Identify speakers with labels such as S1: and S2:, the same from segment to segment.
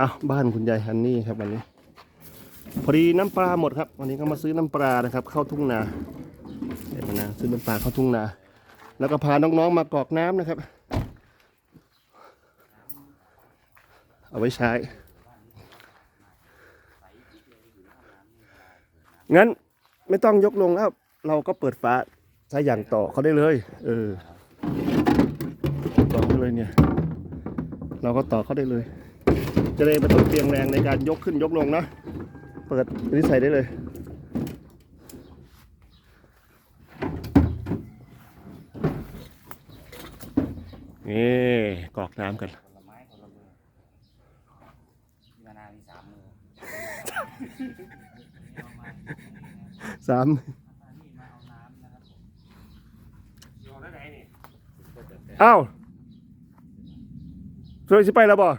S1: อาบ้านคุณยายฮันนี่ครับวันนี้ พอดีน้ำปลาหมดครับ วันนี้ก็มาซื้อน้ำปลานะครับ เข้าทุ่งนาเดี๋ยวนะซื้อน้ำปลาเข้าทุ่งนา แล้วก็พาน้องๆมากรอกน้ำนะครับ เอาไว้ใช้ งั้นไม่ต้องยกลงแล้ว เราก็เปิดฝาใช้อย่างต่อเขาได้เลย เออต่อเขาเลยเนี่ย เราก็ต่อเขาได้เลย จะได้ไม่ต้องเปลียงแรงในการยกขึ้นยกลงนะ เปิดนนี้ใส่ได้เลย นี่กรอกน้ำกัน
S2: ผลไม้คนลมือพี่มานามีสามมือ
S1: สาม
S2: นี่มาเอาน้ำนะครับผมอยู่ได้ไหนนี่
S1: อ้าวสวยสิไปแล้วบ่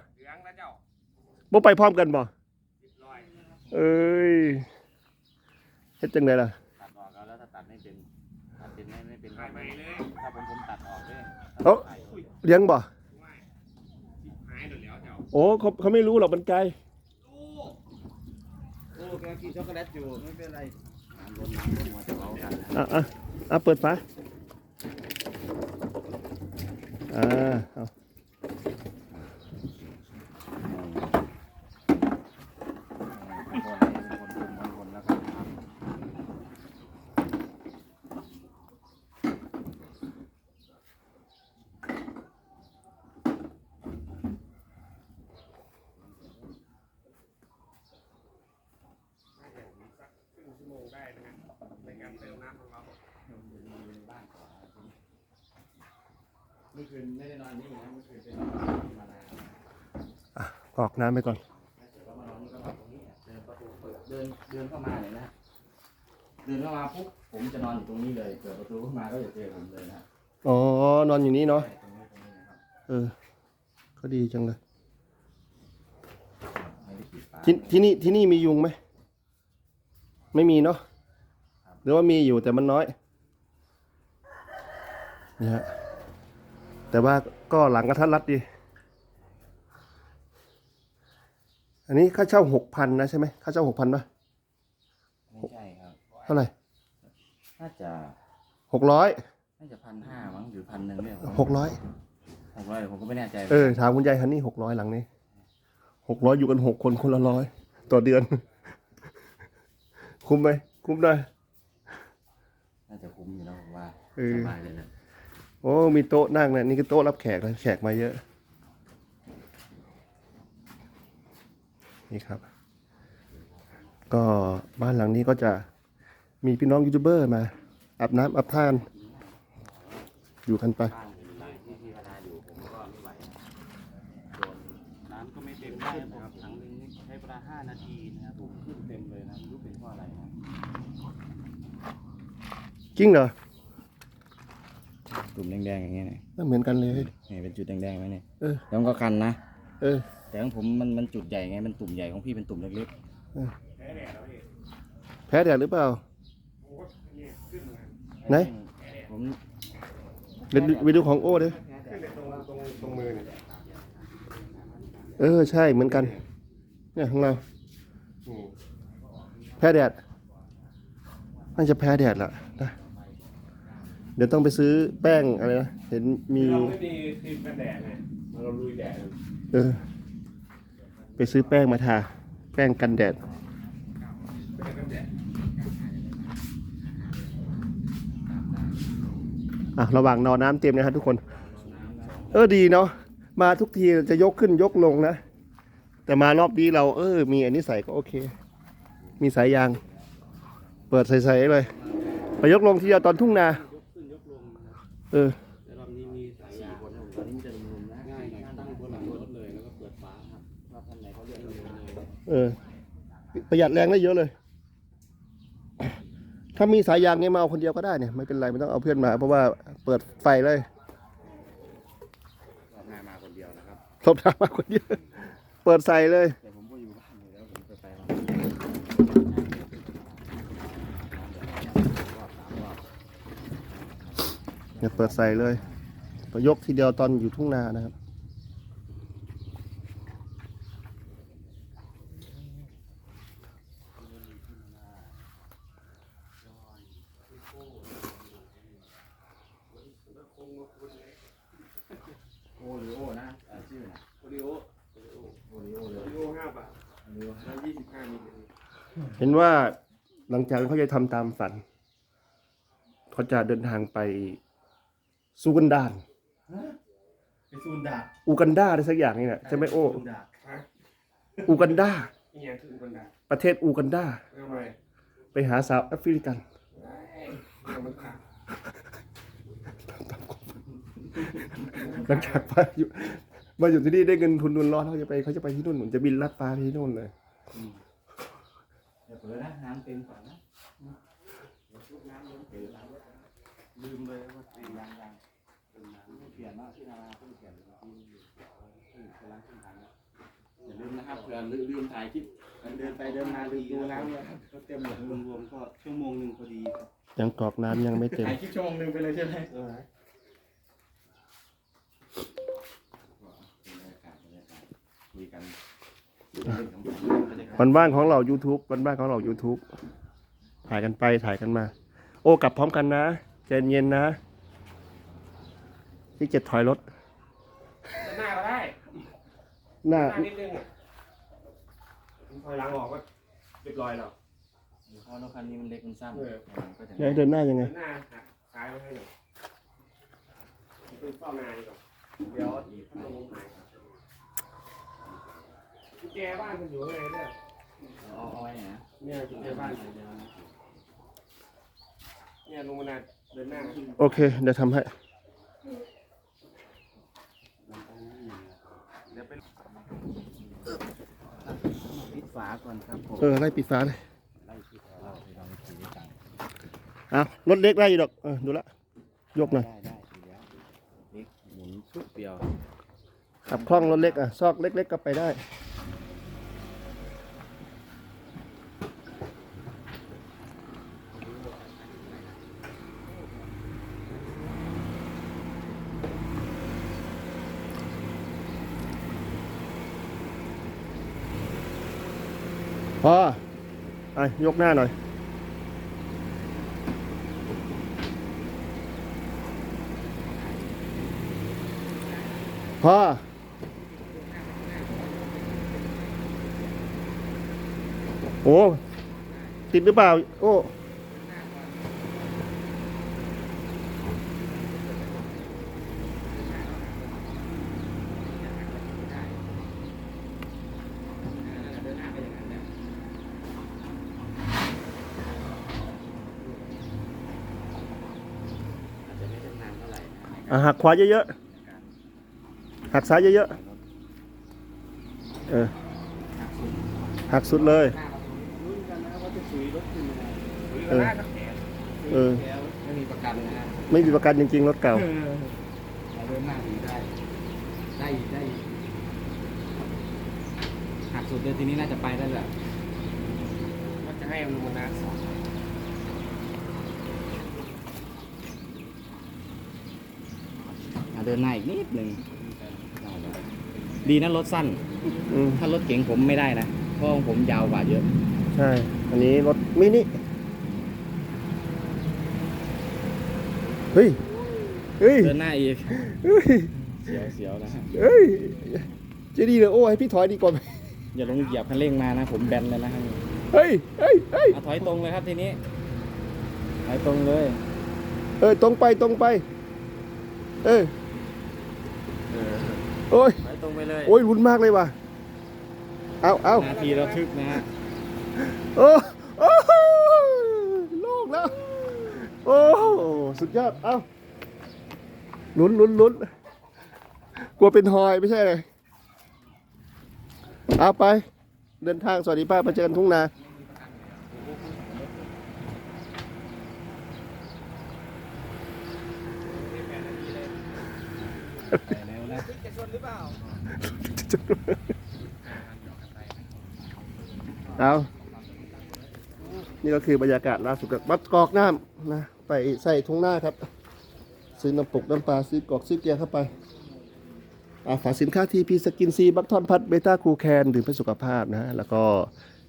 S1: บ่ไปพร้อมกันบ่
S2: สิบร้อย
S1: เอ้ยเฮ็ดจังไดล่ะ
S2: ตัดออกแล้วแล้วถ้าตัดไม่เป็นตัดเป็นไม่ไม่เป็นถ่ายไปเลยถ้าผมผมตัดออกด้วย
S1: เอ้า
S2: ถ่าย
S1: เลี้ยงบ่
S2: หายหมดแล้วเจ้า
S1: โอ้เขาเขาไม่รู้หรอกมันไกล
S2: โอ้แกกินช็อกโกแลตอยู่ไม่เป็นไรน้ำล้นน้ำล้นมาจะเอา กันนะ
S1: อะอะอะเปิดฝาอ่าเอากรอกน้ำไปก่อน
S2: เดินเดินเข้ามาเลยนะเดินเข้ามาปุ๊บผมจะนอนอยู่ตรงนี้เลยเปิดประตูเข้ามาก็จะเจอผมเลยนะ
S1: อ๋อ นอนอยู่นี่เนาะ
S2: ใช่ตรงนี้ตรงนี้นะครับ
S1: เออ ก็ดีจังเลย
S2: ไม่ได้ปิดฝา
S1: ที่ที่นี่ที่นี่มียุงไหม ไม่มีเนาะ หรือว่ามีอยู่แต่มันน้อยนี่ฮะ แต่ว่าก็หลังกระทัดรัดดี อันนี้ค่าเช่าหกพันนะใช่ไหมค่าเช่าหกพันปะ
S2: ไม่ใช่ครับ
S1: เท่าไหร่
S2: น่าจะ
S1: หกร้อย
S2: น่าจะพันห้ามั้งหรือพันหนึ่งเนี่ย
S1: หกร้อย
S2: หกร้อยผมก็ไม่แน่ใจ
S1: เออถามคุณยายฮันนี่หกร้อยหลังนี้หกร้อยอยู่กันหกคนคนละร้อยต่อเดือน คุ้มไหมคุ้มได้
S2: น่าจะคุ้มอยู่นะผมว่า
S1: เออ
S2: สบายเลยนะ
S1: โอ้ มีโต๊ะนั่งนะนี่คือโต๊ะรับแขกนะแขกมาเยอะ นี่ครับ ก็บ้านหลังนี้ก็จะมีพี่น้องยูทูบเบอร์มาอาบน้ำอาบท่าน อยู่กันไป
S2: บ้านอยู่หลังที่พี่พนาอยู่ผมก็ไม่ไหวนะโดนน้ำก็ไม่เต็มได้นะครับถังหนึงนี่ใช้เวลาห้านาทีนะครับผมขึ้นเต็มเลยนะไม่รู้เป็นเพราะอะไรนะ
S1: จริงเหรอ
S2: ตุ่มแดงๆอย่างเงี้ยเนี่ย
S1: เหมือนกันเลย
S2: นี่เป็นจุดแดงๆไหมเนี่ย
S1: เออ
S2: แล้วมันก็คันนะ
S1: เออ
S2: แต่ของผมมันมันจุดใหญ่ไงมันตุ่มใหญ่ของพี่เป็นตุ่มเล็ก
S1: แพ้แดดหรือเปล่า
S2: ๆ
S1: ไหน
S2: ผม
S1: เดี๋ยวดูไปดูของโอ้ดิเออ ใช่เหมือนกัน เนี่ยของเราแพ้แดดน่าจะแพ้แดดละนะ เดี๋ยวต้องไปซื้อแป้งอะไรนะ เห็นมี
S3: เราไม่มีครีมกันแดดไงเราลุยแดด
S1: เออ ไปซื้อแป้งมาทาแป้งกันแดดอะ ระหว่างนอนน้ำเต็มนะครับทุกคน เออดีเนาะ มาทุกทีจะยกขึ้นยกลงนะ แต่มารอบนี้เราเออ มีอันนี้ใส่ก็โอเค มีสายยาง เปิดใส่ๆเลย ไปยกลงทีเดียวตอนทุ่งนา เออ
S3: แต่รอบนี้มีสายยาง
S2: คนตอนนี้มันจะรุมๆนะ
S3: ง่ายหน่อยตั้งบนหลังรถเลยแล้วก็เปิดฝาครับ
S2: ว่าท่านไหนเขาเรียกรุมเลย
S1: เออ ประหยัดแรงได้เยอะเลย ถ้ามีสายยางเนี่ยมาเอาคนเดียวก็ได้เนี่ยไม่เป็นไรไม่ต้องเอาเพื่อนมา เพราะว่าเปิดไฟเลย
S2: รอบหน้ามาคนเดียวนะครับ
S1: ทบทางมาคนเดียวเปิดใส่เลย
S2: เปิดใส่
S1: เลยประยกทีเดียวตอนอยู่ทุ่งนานะครับ
S2: เห็
S1: นว่าหลังจากเขาจะทำตามฝัน เขาจะเดินทางไป ซูกันดาน
S2: ไปซูนดาบ
S1: อูกันดาอะไรสักอย่างนี่แหละใช่ไหมโอ้
S2: ซูนดาบ
S3: ฮะ
S1: อูกันดา
S3: นี่ยังคือคนดัง
S1: ประเทศอูกันดา
S3: ทำไม
S1: ไปหาสาวแอฟริกัน
S3: เอามันขาด
S1: หลังจากมาอยู่มาอยู่ที่นี่ได้เงินทุนนุนร้อนเขาจะไปเขาจะไปที่นู่นเหมือนจะบินลัดฟ้าไปที่นู่นเลย
S2: เดี๋ยวเปิดนะน้ำเต็มก่อนนะลืมเลยว่าเต็มยังยังเต็ี่ยนมากที่นาราเพิ่งเปลี่ยนเมื่อกี้เพิ่งกำลังขึ้นทางแล้วอย่าลืมนะครับเผื่อลืมถ่ายคลิปเดินไปเดินมาลืมดูน้ำเลยก็เต็มหมดรวมๆก็ชั่วโมงหนึ่งพอดีครับ
S1: ยังกรอกน้ำยังไม่เต็ม
S2: ถ่ายคลิปชั่วโมงหนึ่งไปเลยใช่ไหม
S3: เออ
S2: คุยกัน
S1: วันว่างของเรา YouTube วันว่างของเรา YouTube ถ่ายกันไปถ่ายกันมา โอ้กลับพร้อมกันนะใจเย็นนะ ที่เจ็ดถอยรถ
S3: หน้าก็ได้
S1: หน้า
S3: หน้านิดนึงอะถอยหลังออกก็เรียบร้อยแล้ว
S2: เพราะรถคันนี้มันเล็กมันสั้นก็จะ
S1: เนี่ยเดินหน้ายังไง
S3: หน้าหักซ้ายไว้ให้หน่อยดูเฝ้านาดีกว่าเดี๋ยวพัดลมหายกุญแจบ้านมันอยู่ข้างในเนี่ย
S2: เอาเอาไว้นะ
S3: เนี่ยกุญแจบ้านเนี่ยลงมานาเดินหน้า
S1: โอเค เดี๋ยวทำให้
S2: เดี๋ยวไปปิดฝาก่อนครับผม
S1: เออไล่ปิดฟ้าเลย
S2: ไล่ปิดฝาเราไปลองขี่ด้วยกัน
S1: อะรถเล็กได้อยู่ดอกเออดูละยกหน่อย
S2: ได้ได้ทีเดียวเล็กหมุนชุดเดียว
S1: ขับคล่องรถเล็กอะซอกเล็ก ๆก็ไปได้ พอไปยกหน้าหน่อย พอ โอ้ ติดหรือเปล่า โอ้
S2: อาจจะไม่ได้นานเท่าไหร่นะ
S1: อะหักขวาเยอะๆหักซ้ายเยอะๆเออหักสุดเลย
S2: ลุ้นกันนะว่าจะสุยรถขึ้นยังไง
S1: เออเออ
S2: แล้วไม่มีประกันนะฮะ
S1: ไม่มีประกันจริงๆรถเก่า
S2: เราเดินหน้าดีได้ได้อีกได้อีกหักสุดเลยทีนี้น่าจะไปได้แหละ
S3: ก็จะให้ลงมานาสอง
S2: อะ เดินหน้าอีกนิดหนึ่งดีนะรถสั้น
S1: อืม
S2: ถ้ารถเก๋งผมไม่ได้นะเพราะของผมยาวกว่าเยอะ
S1: ใช่ อันนี้รถมินิ เฮ้ย เฮ้ย
S2: เดินหน้าอีก
S1: เฮ้ย
S2: เสียวเสียวนะฮะ
S1: เฮ้ยเจะดีเลยโอ้ให้พี่ถอยดีกว่าไหม
S2: อย่าลงเหยียบคันเร่งมานะ ผมแบนเลยนะครับ
S1: เฮ้ย เฮ้ย เฮ้ย
S2: เอาถอยตรงเลยครับทีนี้ถอยตรงเลย
S1: เออตรงไปตรงไป เออ โอ้ย
S2: ถอยตรงไปเลย
S1: โอ้ยรุนมากเลยว่ะเอาเอา
S2: นาทีระทึกนะฮะ
S1: โอ้โอ้โลกแล้วโอ้สุดยอดเอาลุ้นลุ้นลุ้นกลัวเป็นหอยไม่ใช่เลยเอาไป เดินทางสวัสดีป้ามาเจอกันทุ่งนา
S2: ไปแล้วนะ
S1: เอานี่ก็คือบรรยากาศล่าสุดกับวัดกอกน้ำนะ ไปใส่ทุ่งหน้าครับ ซื้อน้ำปกน้ำปลาซื้อกอกซื้อเกียร์เข้าไปอาฝากสินค้าทีพีสกินซีบัคทอนพัดเบต้าคูแคนดื่มเพื่อสุขภาพนะ แล้วก็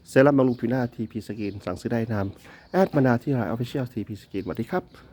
S1: เซรั่มบำรุงผิวหน้าทีพีสกินสั่งซื้อได้นามแอดมานาที่ไลน์ออฟฟิเชียลทีพีสกินสวัสดีครับ